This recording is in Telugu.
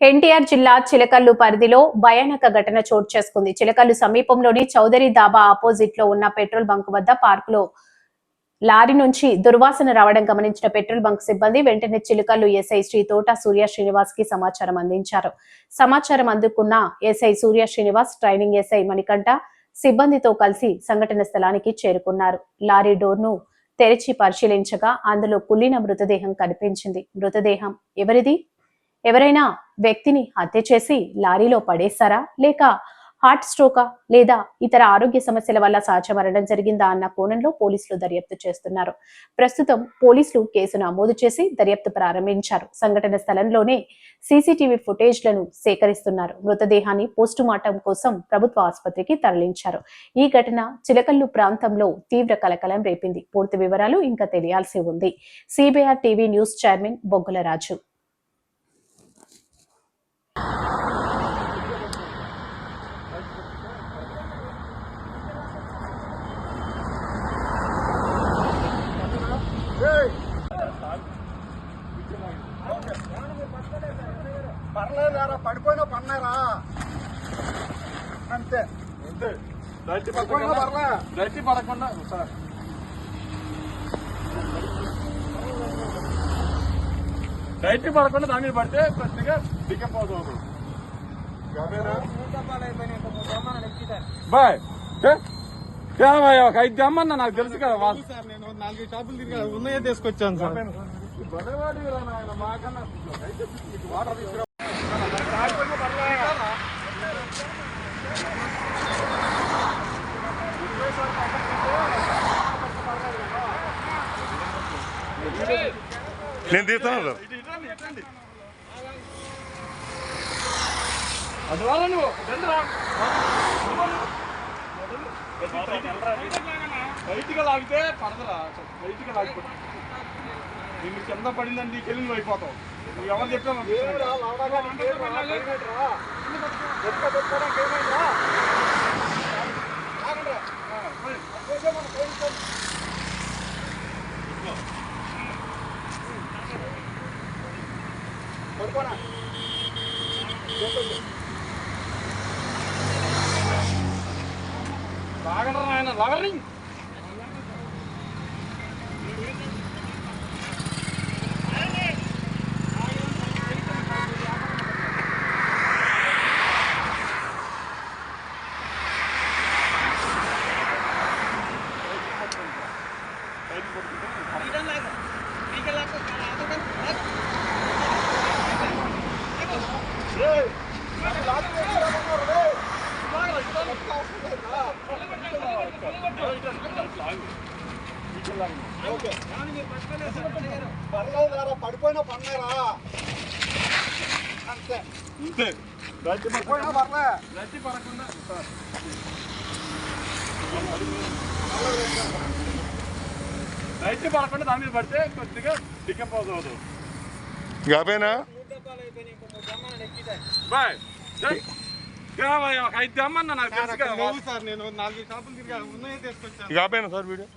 ఎన్టీఆర్ జిల్లా చిలకల్లు పరిధిలో భయానక ఘటన చోటు చేసుకుంది. చిలకల్లు సమీపంలోని చౌదరి దాబా ఆపోజిట్లో ఉన్న పెట్రోల్ బంక్ వద్ద పార్క్లో లారీ నుంచి దుర్వాసన రావడం గమనించిన పెట్రోల్ బంక్ సిబ్బంది వెంటనే చిలుకల్లు ఎస్ఐ శ్రీ తోట సూర్య శ్రీనివాస్కి సమాచారం అందించారు. సమాచారం అందుకున్న SI Surya Srinivas training SI Manikanta సిబ్బందితో కలిసి సంఘటన స్థలానికి చేరుకున్నారు. లారీ డోర్ను తెరిచి పరిశీలించగా అందులో కుళ్ళిన మృతదేహం కనిపించింది. మృతదేహం ఎవరిది? ఎవరైనా వ్యక్తిని హత్య చేసి లారీలో పడేశారా లేక హార్ట్ స్ట్రోకా? లేదా ఇతర ఆరోగ్య సమస్యల వల్ల సహజ మరణం జరిగిందా అన్న కోణంలో పోలీసులు దర్యాప్తు చేస్తున్నారు. ప్రస్తుతం పోలీసులు కేసు నమోదు చేసి దర్యాప్తు ప్రారంభించారు. సంఘటన స్థలంలోనే సీసీటీవీ ఫుటేజ్లను సేకరిస్తున్నారు. మృతదేహాన్ని పోస్టుమార్టం కోసం ప్రభుత్వ ఆసుపత్రికి తరలించారు. ఈ ఘటన చిలకల్లు ప్రాంతంలో తీవ్ర కలకలం రేపింది. పూర్తి వివరాలు ఇంకా తెలియాల్సి ఉంది. సిబిఆర్ టీవీ న్యూస్ చైర్మన్ బొగ్గుల రాజు పర్లేదారా పడిపోయినా పన్నారా. అంతే. అంతే పడిపోయినా పడకుండా? పర్లే. పడకుండా? సార్. దట్టి పడకుండా దాని మీద పడితే కొద్దిగా డికంపోజ్ అవుతుంది బాయ్. ఒక ఐదు అమ్మన్నా నాకు తెలుసు కదా నేను నాలుగు షాపులు తిరిగి ఉన్నాయే తీసుకొచ్చాను సార్. నేను తీస్తాను సార్ అందువల్ల నువ్వు రండిరా. బయటికి లాగితే పడదరా బయటికి లాగిపోతా నిన్ను కింద పడిందని నీకు వెళ్ళి నువ్వు అయిపోతావు నువ్వు ఎవరు చెప్పావు లాగండ్రా నాయన లాగర్రీ పర్లేదారా పడిపోయినా పన్నారా అంతే అంతే దట్టి పడిపోయినా పడకుండా పర్లే దట్టి పడకుండా సార్ దట్టి పడకుండా దాని మీద పడితే కొద్దిగా డికంపోజ్ అవుతుంది యాభైనా బాయ్ ఏమయ్యా ఒక ఐదు అమ్మన్నా నాకు తెలుసు కదా సార్ నేను నాలుగు షాపులు తిరిగి ఉన్నాయే తీసుకొచ్చాను. యాభైనా సార్ వీడియో